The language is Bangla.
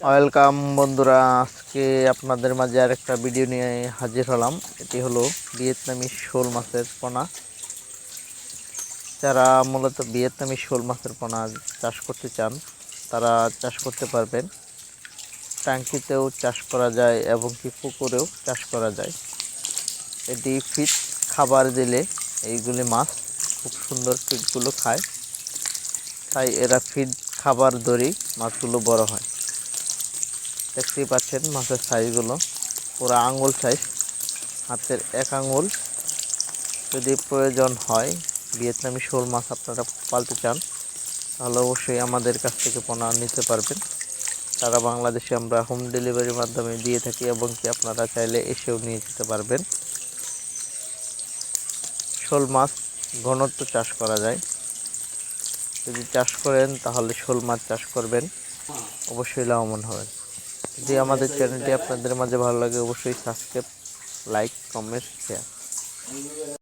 ওয়েলকাম বন্ধুরা। আজকে আপনাদের মাঝে আর একটা ভিডিও নিয়ে হাজির হলাম। এটি হলো ভিয়েতনামি শোল মাছের পোনা। যারা মূলত ভিয়েতনামি শোল মাছের পোনা চাষ করতে চান, তারা চাষ করতে পারবেন। ট্যাঙ্কিতেও চাষ করা যায় এবং কি পুকুরেও চাষ করা যায়। এটি ফিট খাবার দিলে এইগুলি মাছ খুব সুন্দর ফিটগুলো খায়। তাই এরা ফিড খাবার ধরেই মাছগুলো বড় হয়। দেখতেই পাচ্ছেন মাছের সাইজগুলো পুরো আঙুল সাইজ হাতের এক আঙুল যদি প্রয়োজন হয় ভিয়েতনামি শোল মাছ আপনারা পালতে চান, তাহলে অবশ্যই আমাদের কাছ থেকে পোনা নিতে পারবেন। সারা বাংলাদেশে আমরা হোম ডেলিভারির মাধ্যমে দিয়ে থাকি এবং কি আপনারা চাইলে এসেও নিয়ে যেতে পারবেন। শোল মাছ ঘনত্ব চাষ করা যায়। যদি চাষ করেন, তাহলে শোল মাছ চাষ করবেন। অবশ্যই লাভবান হবেন। যদি আমাদের চ্যানেলটি আপনাদের মাঝে ভালো লাগে অবশ্যই সাবস্ক্রাইব লাইক কমেন্ট শেয়ার